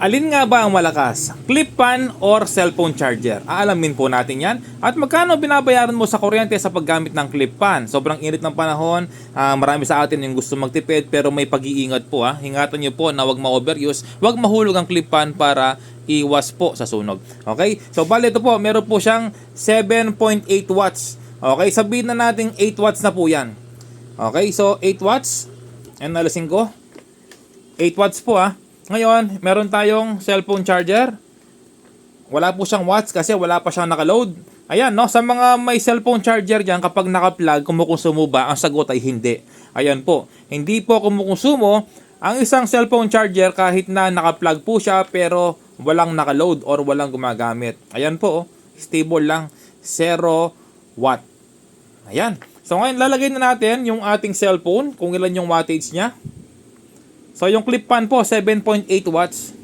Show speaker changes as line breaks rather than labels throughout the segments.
Alin nga ba ang malakas? Clip fan or cellphone charger? Aalamin po natin yan. At magkano binabayaran mo sa kuryente sa paggamit ng clip fan? Sobrang init ng panahon. ah, marami sa atin yung gusto magtipid pero may pag-iingat po. Ha? Hingatan nyo po na wag ma-overuse. Wag mahulog ang clip fan para iwas po sa sunog. Okay? So bali ito po, meron po siyang 7.8 watts. Okay? Sabihin na natin 8 watts na po yan. Okay? So 8 watts. And nalasin ko. 8 watts po ah. Ngayon, meron tayong cellphone charger. Wala po siyang watts kasi wala pa siyang nakaload. Ayan, no? Sa mga may cellphone charger dyan, kapag naka-plug, kumukonsumo ba? Ang sagot ay hindi. Ayan po. Hindi po kumukonsumo ang isang cellphone charger kahit na naka-plug po siya pero walang nakaload or walang gumagamit. Ayan po, oh. stable lang. 0 watt. Ayan. So ngayon, lalagay na natin yung ating cellphone, kung ilan yung wattage niya. So yung clip fan po 7.8 watts.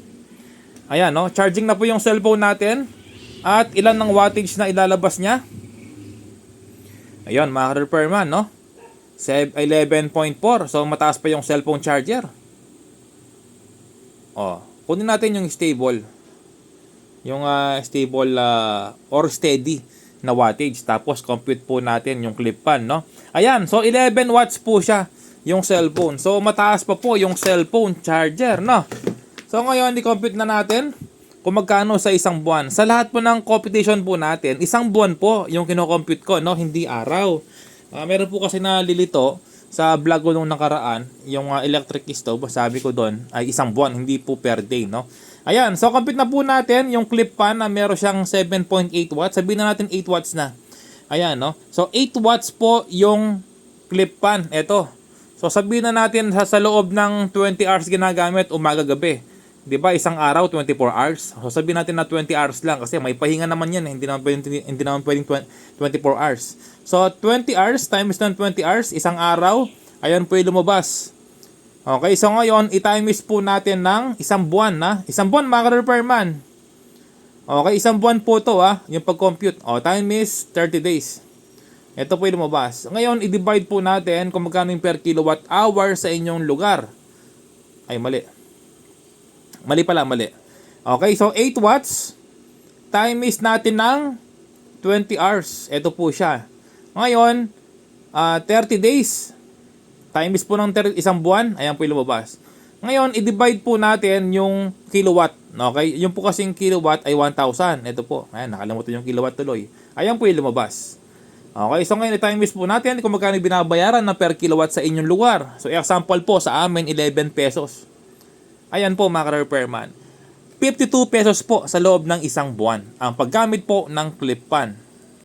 Ayan no, charging na po yung cellphone natin. At ilan ng wattage na ilalabas niya? Ayun, mga repairman no. Seb- 11.4. So mataas pa yung cellphone charger. Oh, kunin natin yung stable. Yung ah, stable ah, or steady na wattage. Tapos compute po natin yung clip fan, no? Ayan, so 11 watts po siya yung cellphone. So mataas pa po yung cellphone charger, no? So ngayon, i-compute na natin kung magkano sa isang buwan. Sa lahat po ng computation po natin, isang buwan po yung kino-compute ko, no? Hindi araw. Ah, meron po kasi na lilito sa vlog ko nung nakaraan, yung ah, electric stove, sabi ko doon, ay isang buwan, hindi po per day, no? Ayan, so compute na po natin yung clip fan na meron siyang 7.8 watts. Sabihin na natin 8 watts na. Ayan, no? So 8 watts po yung clip fan. Ito. So sabihin na natin sa, sa loob ng 20 hours ginagamit umaga-gabi. 'Di ba? Isang araw 24 hours. So sabihin natin na 20 hours lang kasi may pahinga naman 'yan, eh. hindi naman pwedeng hindi naman pwedeng 20 24 hours. So 20 hours times ng 20 hours, isang araw, ayan po yung lumabas. Okay, so ngayon, i-times po natin ng isang buwan, na. Isang buwan, mga repairman. Okay, isang buwan po to, ah, yung pag-compute. O, time is 30 days. Ito po yung lumabas. Ngayon, i-divide po natin kung magkano yung per kilowatt hour sa inyong lugar. Ay, mali. Mali pala, mali. Okay, so 8 watts. Time is natin ng 20 hours. Ito po siya. Ngayon, ah, 30 days. Time is po ng ter- isang buwan. Ayan po yung lumabas. Ngayon, i-divide po natin yung kilowatt. Okay? Yung po kasing kilowatt ay 1,000. Ito po. Ayan, nakalimutan yung kilowatt tuloy. Ayan po yung lumabas. Okay, so ngayon i-time is po natin kung magkano binabayaran na per kilowatt sa inyong lugar. So example po sa amin 11 pesos. Ayan po mga repairman. 52 pesos po sa loob ng isang buwan ang paggamit po ng clip fan.